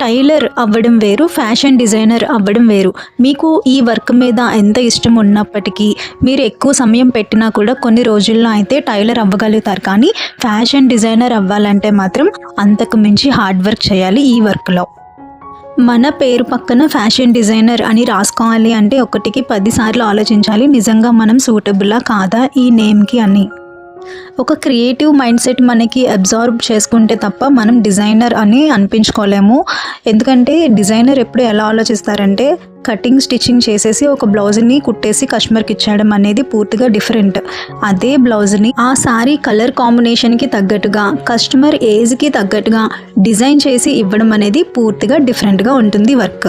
Tailor అవ్వడం వేరు fashion designer అవ్వడం వేరు. మీకు ఈ వర్క్ మీద ఎంత ఇష్టం ఉన్నప్పటికీ మీరు ఎక్కువ సమయం పెట్టినా కూడా కొన్ని రోజుల్లో అయితే టైలర్ అవ్వగలుగుతారు. కానీ ఫ్యాషన్ డిజైనర్ అవ్వాలంటే మాత్రం అంతకు మించి హార్డ్ వర్క్ చేయాలి ఈ వర్క్లో. మన పేరు పక్కన ఫ్యాషన్ డిజైనర్ అని రాసుకోవాలి అంటే ఒకటికి పదిసార్లు ఆలోచించాలి. నిజంగా మనం సూటబుల్లా కాదా ఈ నేమ్కి అని. ఒక క్రియేటివ్ మైండ్ సెట్ మనకి అబ్జార్బ్ చేసుకుంటే తప్ప మనం డిజైనర్ అని అనిపించుకోలేము. ఎందుకంటే డిజైనర్ ఎప్పుడు ఎలా ఆలోచిస్తారంటే కటింగ్ స్టిచ్చింగ్ చేసేసి ఒక బ్లౌజ్ని కుట్టేసి కస్టమర్కి ఇచ్చేయడం అనేది పూర్తిగా డిఫరెంట్. అదే బ్లౌజ్ని ఆ సారీ కలర్ కాంబినేషన్కి తగ్గట్టుగా కస్టమర్ ఏజ్కి తగ్గట్టుగా డిజైన్ చేసి ఇవ్వడం అనేది పూర్తిగా డిఫరెంట్గా ఉంటుంది వర్క్.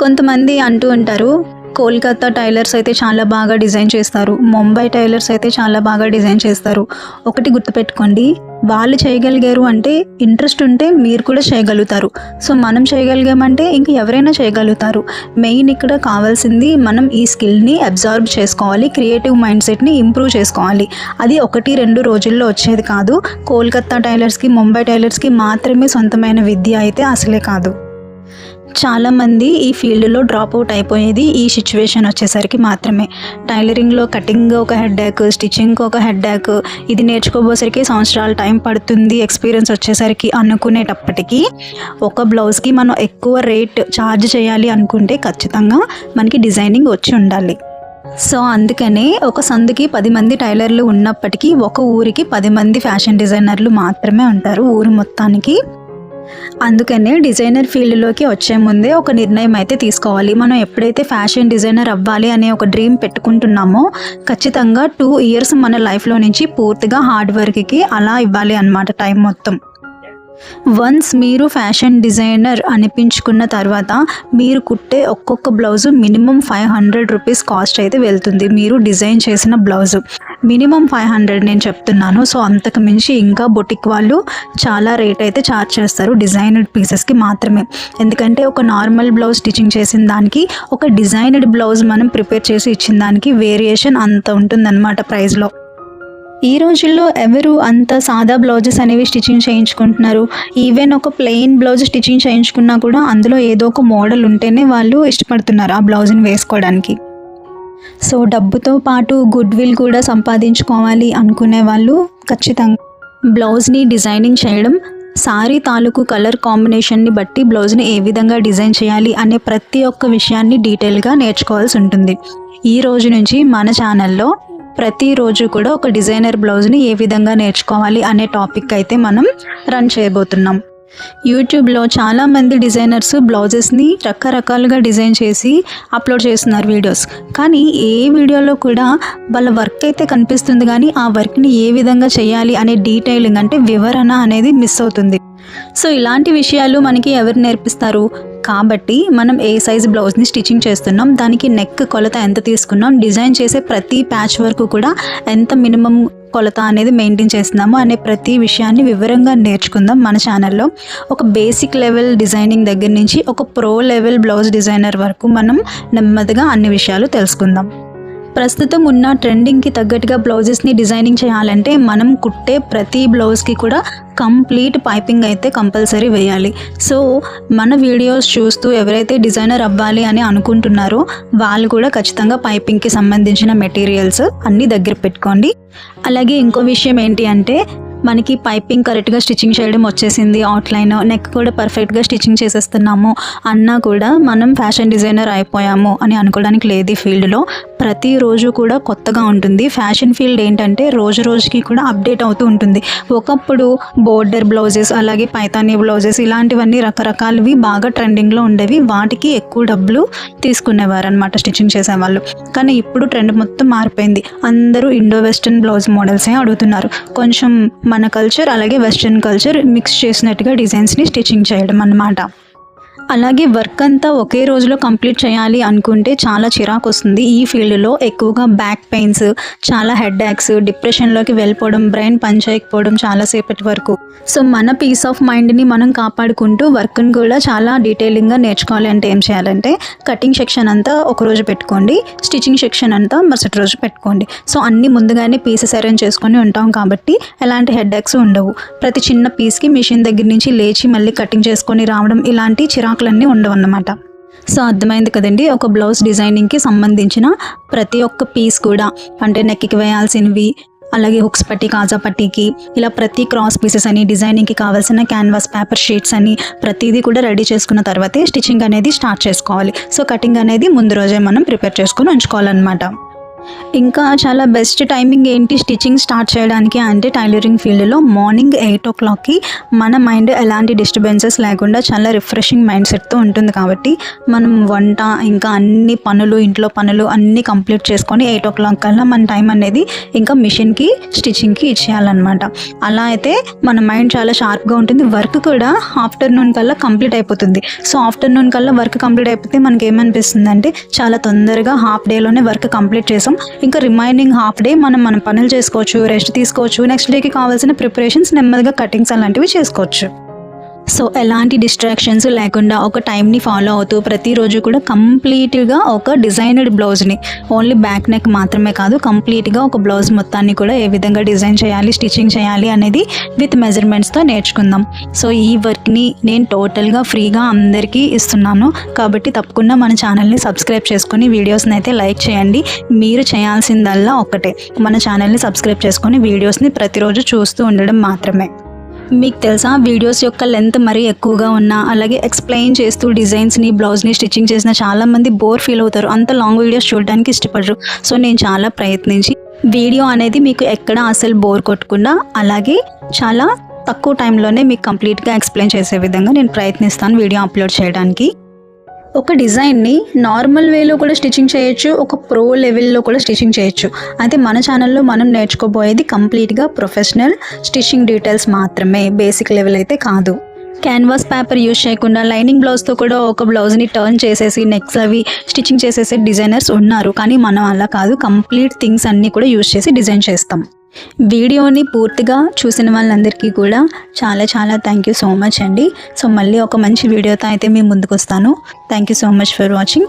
కొంతమంది అంటూ ఉంటారు కోల్కతా టైలర్స్ అయితే చాలా బాగా డిజైన్ చేస్తారు. ముంబై టైలర్స్ అయితే చాలా బాగా డిజైన్ చేస్తారు. ఒకటి గుర్తుపెట్టుకోండి. వాళ్ళు చేయగలిగారు అంటే ఇంట్రెస్ట్ ఉంటే మీరు కూడా చేయగలుగుతారు. సో మనం చేయగలిగామంటే ఇంక ఎవరైనా చేయగలుగుతారు. మెయిన్ ఇక్కడ కావాల్సింది మనం ఈ స్కిల్ని అబ్జార్బ్ చేసుకోవాలి. క్రియేటివ్ మైండ్ సెట్ని ఇంప్రూవ్ చేసుకోవాలి. అది ఒకటి రెండు రోజుల్లో వచ్చేది కాదు. కోల్కతా టైలర్స్కి ముంబై టైలర్స్కి మాత్రమే సొంతమైన విద్య అయితే అసలే కాదు. చాలామంది ఈ ఫీల్డ్లో డ్రాప్ అవుట్ అయిపోయేది ఈ సిచ్యువేషన్ వచ్చేసరికి మాత్రమే. టైలరింగ్లో కటింగ్ ఒక హెడ్ స్టిచ్చింగ్ ఒక హెడ్ ఇది నేర్చుకోబోసరికి సంవత్సరాల టైం పడుతుంది ఎక్స్పీరియన్స్ వచ్చేసరికి అనుకునేటప్పటికీ ఒక బ్లౌజ్కి మనం ఎక్కువ రేట్ ఛార్జ్ చేయాలి అనుకుంటే ఖచ్చితంగా మనకి డిజైనింగ్ వచ్చి ఉండాలి. సో అందుకనే ఒక సందుకి పది మంది టైలర్లు ఉన్నప్పటికీ ఒక ఊరికి పది మంది ఫ్యాషన్ డిజైనర్లు మాత్రమే ఉంటారు ఊరు మొత్తానికి. అందుకనే డిజైనర్ ఫీల్డ్లోకి వచ్చే ముందే ఒక నిర్ణయం అయితే తీసుకోవాలి. మనం ఎప్పుడైతే ఫ్యాషన్ డిజైనర్ అవ్వాలి అనే ఒక డ్రీమ్ పెట్టుకుంటున్నామో ఖచ్చితంగా టూ ఇయర్స్ మన లైఫ్లో నుంచి పూర్తిగా హార్డ్ వర్క్కి అలా ఇవ్వాలి అన్నమాట టైం మొత్తం. వన్స్ మీరు ఫ్యాషన్ డిజైనర్ అనిపించుకున్న తర్వాత మీరు కుట్టే ఒక్కొక్క blouse minimum five hundred rupees cost అయితే వెళ్తుంది. మీరు డిజైన్ చేసిన బ్లౌజు. మినిమం ఫైవ్ హండ్రెడ్ నేను చెప్తున్నాను. సో అంతకు మించి ఇంకా బొటిక్ వాళ్ళు చాలా రేట్ అయితే ఛార్జ్ చేస్తారు. డిజైనర్డ్ పీసెస్కి మాత్రమే. ఎందుకంటే ఒక నార్మల్ బ్లౌజ్ స్టిచ్చింగ్ చేసిన దానికి ఒక డిజైనర్డ్ బ్లౌజ్ మనం ప్రిపేర్ చేసి ఇచ్చిన దానికి వేరియేషన్ అంత ఉంటుందన్నమాట ప్రైస్లో ఈ రోజుల్లో ఎవరు అంత సాదా బ్లౌజెస్ అనేవి స్టిచ్చింగ్ చేయించుకుంటున్నారు? ఈవెన్ ఒక ప్లెయిన్ బ్లౌజ్ స్టిచ్చింగ్ చేయించుకున్నా కూడా అందులో ఏదో ఒక మోడల్ ఉంటేనే వాళ్ళు ఇష్టపడుతున్నారు ఆ బ్లౌజ్ని వేసుకోవడానికి. సో డబ్బుతో పాటు గుడ్ విల్ కూడా సంపాదించుకోవాలి అనుకునే వాళ్ళు ఖచ్చితంగా. బ్లౌజ్ని డిజైనింగ్ చేయడం సారీ తాలూకు కలర్ కాంబినేషన్ని బట్టి బ్లౌజ్ని ఏ విధంగా డిజైన్ చేయాలి అనే ప్రతి ఒక్క విషయాన్ని డీటెయిల్గా నేర్చుకోవాల్సి ఉంటుంది. ఈ రోజు నుంచి మన ఛానల్లో ప్రతిరోజు కూడా ఒక డిజైనర్ బ్లౌజ్ని ఏ విధంగా నేర్చుకోవాలి అనే టాపిక్ అయితే మనం రన్ చేయబోతున్నాం. యూట్యూబ్లో చాలామంది డిజైనర్స్ బ్లౌజెస్ని రకరకాలుగా డిజైన్ చేసి అప్లోడ్ చేస్తున్నారు వీడియోస్. కానీ ఏ వీడియోలో కూడా వాళ్ళ వర్క్ అయితే కనిపిస్తుంది కానీ ఆ వర్క్ని ఏ విధంగా చేయాలి అనే డీటెయిలింగ్ అంటే వివరణ అనేది మిస్ అవుతుంది. సో ఇలాంటి విషయాలు మనకి ఎవరు నేర్పిస్తారు? కాబట్టి మనం ఏ సైజ్ బ్లౌజ్ని స్టిచ్చింగ్ చేస్తున్నాం దానికి నెక్ కొలత ఎంత తీసుకున్నాం డిజైన్ చేసే ప్రతి ప్యాచ్ వరకు కూడా ఎంత మినిమం కొలత అనేది మెయింటైన్ చేస్తున్నాము అనే ప్రతి విషయాన్ని వివరంగా నేర్చుకుందాం మన ఛానల్లో ఒక బేసిక్ లెవెల్ డిజైనింగ్ దగ్గర నుంచి ఒక ప్రో లెవెల్ బ్లౌజ్ డిజైనర్ వరకు మనం నెమ్మదిగా అన్ని విషయాలు తెలుసుకుందాం. ప్రస్తుతం ఉన్న ట్రెండింగ్కి తగ్గట్టుగా బ్లౌజెస్ని డిజైనింగ్ చేయాలంటే మనం కుట్టే ప్రతి బ్లౌజ్కి కూడా కంప్లీట్ పైపింగ్ అయితే కంపల్సరీ వేయాలి. సో మన వీడియోస్ చూస్తూ ఎవరైతే డిజైనర్ అవ్వాలి అని అనుకుంటున్నారో వాళ్ళు కూడా ఖచ్చితంగా పైపింగ్కి సంబంధించిన మెటీరియల్స్ అన్నీ దగ్గర పెట్టుకోండి. అలాగే ఇంకో విషయం ఏంటి అంటే మనకి పైపింగ్ కరెక్ట్గా స్టిచ్చింగ్ చేయడం వచ్చేసింది అవుట్లైన్ నెక్ కూడా పర్ఫెక్ట్గా స్టిచ్చింగ్ చేసేస్తున్నాము అన్నా కూడా మనం ఫ్యాషన్ డిజైనర్ అయిపోయాము అని అనుకోవడానికి లేదు ఈ ఫీల్డ్లో. ప్రతిరోజు కూడా కొత్తగా ఉంటుంది. ఫ్యాషన్ ఫీల్డ్ ఏంటంటే రోజు రోజుకి కూడా అప్డేట్ అవుతూ ఉంటుంది. ఒకప్పుడు బోర్డర్ బ్లౌజెస్ అలాగే పైతానీ బ్లౌజెస్ ఇలాంటివన్నీ రకరకాలవి బాగా ట్రెండింగ్లో ఉండేవి. వాటికి ఎక్కువ డబ్బులు తీసుకునేవారు అనమాట స్టిచ్చింగ్ చేసేవాళ్ళు. కానీ ఇప్పుడు ట్రెండ్ మొత్తం మారిపోయింది. అందరూ ఇండో వెస్ట్రన్ బ్లౌజ్ మోడల్సే అడుగుతున్నారు. కొంచెం మన కల్చర్ అలాగే వెస్ట్రన్ కల్చర్ మిక్స్ చేసినట్టుగా డిజైన్స్ని స్టిచ్చింగ్ చేయడం అన్నమాట. అలాగే వర్క్ అంతా ఒకే రోజులో కంప్లీట్ చేయాలి అనుకుంటే చాలా చిరాకు వస్తుంది. ఈ ఫీల్డ్లో ఎక్కువగా బ్యాక్ పెయిన్స్ చాలా హెడ్ యాక్స్ డిప్రెషన్లోకి వెళ్ళిపోవడం బ్రెయిన్ పనిచేయకపోవడం చాలాసేపటి వరకు. సో మన పీస్ ఆఫ్ మైండ్ని మనం కాపాడుకుంటూ వర్క్ని కూడా చాలా డీటెయిలింగ్గా నేర్చుకోవాలి అంటే ఏం చేయాలంటే కటింగ్ సెక్షన్ అంతా ఒక రోజు పెట్టుకోండి స్టిచ్చింగ్ సెక్షన్ అంతా మరుసటి రోజు పెట్టుకోండి. సో అన్నీ ముందుగానే పీసెస్ అరేంజ్ చేసుకొని ఉంటాం కాబట్టి ఎలాంటి హెడ్ యాక్స్ ఉండవు. ప్రతి చిన్న పీస్కి మిషన్ దగ్గర నుంచి లేచి మళ్ళీ కటింగ్ చేసుకొని రావడం ఇలాంటి చిరాకులన్నీ ఉండవు అన్నమాట సో అర్థమైంది కదండి ఒక బ్లౌజ్ డిజైనింగ్కి సంబంధించిన ప్రతి ఒక్క పీస్ కూడా. అంటే నెక్కి వేయాల్సినవి అలాగే హుక్స్ పట్టి కాజా పట్టీకి ఇలా ప్రతి క్రాస్ పీసెస్ అని డిజైనింగ్కి కావాల్సిన క్యాన్వాస్ పేపర్ షీట్స్ అని ప్రతిదీ కూడా రెడీ చేసుకున్న తర్వాతే స్టిచ్చింగ్ అనేది స్టార్ట్ చేసుకోవాలి. సో కటింగ్ అనేది ముందు రోజే మనం ప్రిపేర్ చేసుకొని ఉంచుకోవాలన్నమాట. ఇంకా చాలా బెస్ట్ టైమింగ్ ఏంటి? స్టిచ్చింగ్ స్టార్ట్ చేయడానికి అంటే టైలరింగ్ ఫీల్డ్లో మార్నింగ్ ఎయిట్ ఓ క్లాక్కి మన మైండ్ ఎలాంటి డిస్టర్బెన్సెస్ లేకుండా చాలా రిఫ్రెషింగ్ మైండ్ సెట్తో ఉంటుంది కాబట్టి మనం వంట ఇంకా అన్ని పనులు ఇంట్లో పనులు అన్నీ కంప్లీట్ చేసుకొని ఎయిట్ ఓ క్లాక్ కల్లా మన టైం అనేది ఇంకా మిషన్కి స్టిచ్చింగ్కి ఇచ్చేయాలన్నమాట. అలా అయితే మన మైండ్ చాలా షార్ప్గా ఉంటుంది. వర్క్ కూడా ఆఫ్టర్నూన్ కల్లా కంప్లీట్ అయిపోతుంది. సో ఆఫ్టర్నూన్ కల్లా వర్క్ కంప్లీట్ అయిపోతే మనకి ఏమనిపిస్తుంది అంటే చాలా తొందరగా హాఫ్ డేలోనే వర్క్ కంప్లీట్ చేసాం. ఇంకా రిమైనింగ్ హాఫ్ డే మనం మన పనులు చేసుకోవచ్చు రెస్ట్ తీసుకోవచ్చు. నెక్స్ట్ డేకి కావాల్సిన ప్రిపరేషన్స్ నెమ్మదిగా కటింగ్స్ అలాంటివి చేసుకోవచ్చు. సో ఎలాంటి డిస్ట్రాక్షన్స్ లేకుండా ఒక టైంని ఫాలో అవుతూ ప్రతిరోజు కూడా కంప్లీట్గా ఒక డిజైనర్డ్ బ్లౌజ్ని ఓన్లీ బ్యాక్ నెక్ మాత్రమే కాదు కంప్లీట్గా ఒక బ్లౌజ్ మొత్తాన్ని కూడా ఏ విధంగా డిజైన్ చేయాలి స్టిచ్చింగ్ చేయాలి అనేది విత్ మెజర్మెంట్స్తో నేర్చుకుందాం. సో ఈ వర్క్ని నేను టోటల్గా ఫ్రీగా అందరికీ ఇస్తున్నాను. కాబట్టి తప్పకుండా మన ఛానల్ని సబ్స్క్రైబ్ చేసుకొని వీడియోస్ని అయితే లైక్ చేయండి. మీరు చేయాల్సిందల్లా ఒక్కటే. మన ఛానల్ని సబ్స్క్రైబ్ చేసుకుని వీడియోస్ని ప్రతిరోజు చూస్తూ ఉండడం మాత్రమే. మీకు తెలుసా? వీడియోస్ యొక్క లెంత్ మరీ ఎక్కువగా ఉన్నా అలాగే ఎక్స్ప్లెయిన్ చేస్తూ డిజైన్స్ని బ్లౌజ్ని స్టిచ్చింగ్ చేసిన చాలామంది బోర్ ఫీల్ అవుతారు. అంత లాంగ్ వీడియోస్ చూడడానికి ఇష్టపడరు. సో నేను చాలా ప్రయత్నించి వీడియో అనేది మీకు ఎక్కడ అసలు బోర్ కొట్టకుండా అలాగే చాలా తక్కువ టైంలోనే మీకు కంప్లీట్గా ఎక్స్ప్లెయిన్ చేసే విధంగా నేను ప్రయత్నిస్తాను వీడియో అప్లోడ్ చేయడానికి. ఒక డిజైన్ని నార్మల్ వేలో కూడా స్టిచ్చింగ్ చేయొచ్చు ఒక ప్రో లెవెల్లో కూడా స్టిచ్చింగ్ చేయొచ్చు. అయితే మన ఛానల్లో మనం నేర్చుకోబోయేది కంప్లీట్గా ప్రొఫెషనల్ స్టిచ్చింగ్ డీటెయిల్స్ మాత్రమే బేసిక్ లెవెల్ అయితే కాదు. క్యాన్వాస్ పేపర్ యూజ్ చేయకుండా లైనింగ్ బ్లౌజ్తో కూడా ఒక బ్లౌజ్ని టర్న్ చేసేసి నెక్స్ అవి స్టిచ్చింగ్ చేసేసే డిజైనర్స్ ఉన్నారు. కానీ మనం అలా కాదు కంప్లీట్ థింగ్స్ అన్నీ కూడా యూజ్ చేసి డిజైన్ చేస్తాం. వీడియోని పూర్తిగా చూసిన వాళ్ళందరికీ కూడా చాలా చాలా థ్యాంక్ యూ సో మచ్ అండి. సో మళ్ళీ ఒక మంచి వీడియోతో అయితే మేము ముందుకు వస్తాను thank you so much for watching